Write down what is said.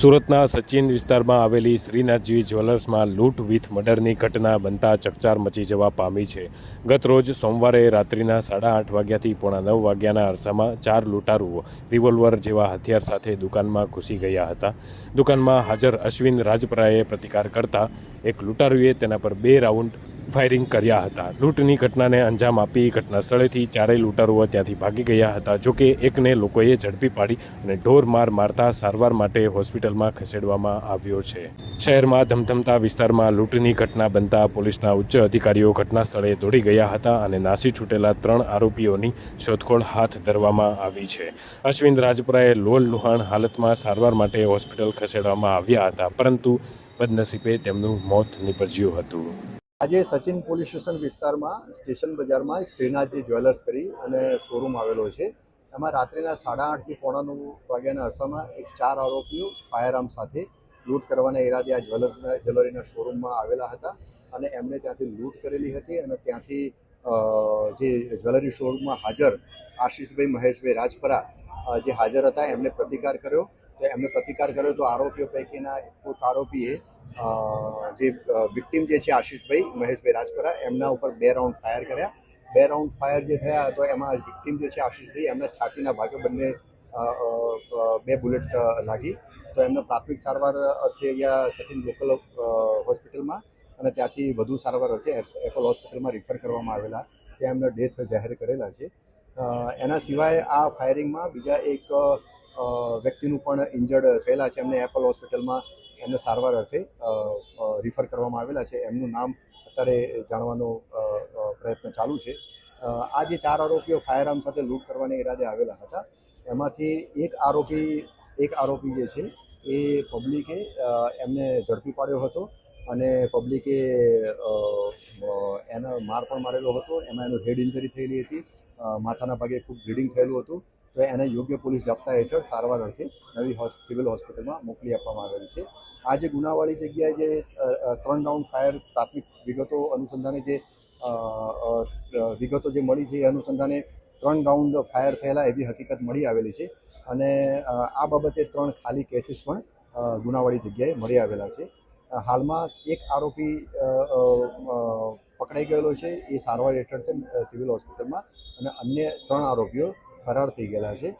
સુરતના સચિન વિસ્તારમાં આવેલી શ્રીનાથજી જ્વેલર્સમાં લૂંટ વિથ મર્ડરની ઘટના બનતા ચકચાર મચી જવા પામી છે. ગત રોજ સોમવારે રાત્રિના સાડા આઠ વાગ્યાથી પોણા નવ વાગ્યાના અરસામાં ચાર લૂંટારુઓ રિવોલ્વર જેવા હથિયાર સાથે દુકાનમાં ઘૂસી ગયા હતા. દુકાનમાં હાજર અશ્વિન રાજપરાએ પ્રતિકાર કરતા એક લૂંટારુએ તેના પર બે રાઉન્ડ ફાયરિંગ કર્યા હતા. લૂંટની ઘટનાને અંજામ આપી ઘટના સ્થળેથી ચારેય લૂંટારુઓ ત્યાંથી ભાગી ગયા હતા. જોકે એકને લોકોએ ઝડપી પાડી અને ઢોર માર મારતા સારવાર માટે હોસ્પિટલમાં ખસેડવામાં આવ્યો છે. શહેરમાં ધમધમતા વિસ્તારમાં લૂંટની ઘટના બનતા પોલીસના ઉચ્ચ અધિકારીઓ ઘટના સ્થળે દોડી ગયા હતા અને નાસી છૂટેલા ત્રણ આરોપીઓની શોધખોળ હાથ ધરવામાં આવી છે. અશ્વિન રાજપુરાએ લોલ લુહાણ હાલતમાં સારવાર માટે હોસ્પિટલ ખસેડવામાં આવ્યા હતા, પરંતુ બદનસીબે તેમનું મોત નીપજ્યું હતું. આજે સચિન પોલીસ સ્ટેશન વિસ્તારમાં, સ્ટેશન બજારમાં એક શ્રીનાથજી જ્વેલર્સ કરી અને શોરૂમ આવેલો છે. એમાં રાત્રિના સાડા આઠથી પોણા નવ વાગ્યાના અરસામાં એક ચાર આરોપીઓ ફાયરઆર્મ સાથે લૂંટ કરવાના ઈરાદે આ જ્વેલર જ્વેલરીના શોરૂમમાં આવેલા હતા અને એમણે ત્યાંથી લૂંટ કરેલી હતી અને ત્યાંથી જે જ્વેલરી શોરૂમમાં હાજર આશીષભાઈ, મહેશભાઈ રાજપરા જે હાજર હતા, એમણે પ્રતિકાર કર્યો. તો એમણે પ્રતિકાર કર્યો તો આરોપીઓ પૈકીના એક આરોપીએ જે વિક્ટીમ જે છે આશીષભાઈ, મહેશભાઈ રાજપરા, એમના ઉપર બે રાઉન્ડ ફાયર કર્યા. બે રાઉન્ડ ફાયર જે થયા તો એમાં વિક્ટીમ જે છે આશીષભાઈ, એમના છાતીના ભાગે બંને બે બુલેટ લાગી. તો એમને પ્રાથમિક સારવાર અર્થે ગયા સચિન લોકલ હોસ્પિટલમાં અને ત્યાંથી વધુ સારવાર અર્થે એપલ હોસ્પિટલમાં રિફર કરવામાં આવેલા. ત્યાં એમના ડેથ જાહેર કરેલા છે. એના સિવાય આ ફાયરિંગમાં બીજા એક વ્યક્તિનું પણ ઇન્જર્ડ થયેલા છે. એમને એપલ હોસ્પિટલમાં એમને સારવાર અર્થે રિફર કરવામાં આવેલા છે. એમનું નામ અત્યારે જાણવાનો પ્રયત્ન ચાલુ છે. આ જે ચાર આરોપીઓ ફાયરઆર્મ સાથે લૂંટ કરવાને ઈરાદે આવેલા હતા એમાંથી એક આરોપી એક આરોપી જે છે એ પબ્લિકે એમને ઝડપી પાડ્યો હતો અને પબ્લિકે અ, માર પણ મારેલો હતો. એમાં એનું હેડ ઇન્જરી થયેલી હતી. માથાના ભાગે ખૂબ બ્લીડિંગ થયેલું હતું. તો એને યોગ્ય પોલીસ જપ્તા હેઠળ સારવાર અર્થે નવી સિવિલ હોસ્પિટલમાં મોકલી આપવામાં આવેલ છે. આ જે ગુનાવાળી જગ્યાએ જે ત્રણ રાઉન્ડ ફાયર પ્રાથમિક વિગતો અનુસંધાને જે વિગતો જે મળી છે એ અનુસંધાને ત્રણ રાઉન્ડ ફાયર થયેલા એવી હકીકત મળી આવેલી છે. અને આ બાબતે ત્રણ ખાલી કેસીસ પણ ગુનાવાળી જગ્યાએ મળી આવેલા છે. હાલમાં એક આરોપી પકડાઈ ગયેલો છે. એ સારવાર હેઠળ છે સિવિલ હોસ્પિટલમાં. અને અન્ય ત્રણ આરોપીઓ ફરાર થઈ ગયેલા છે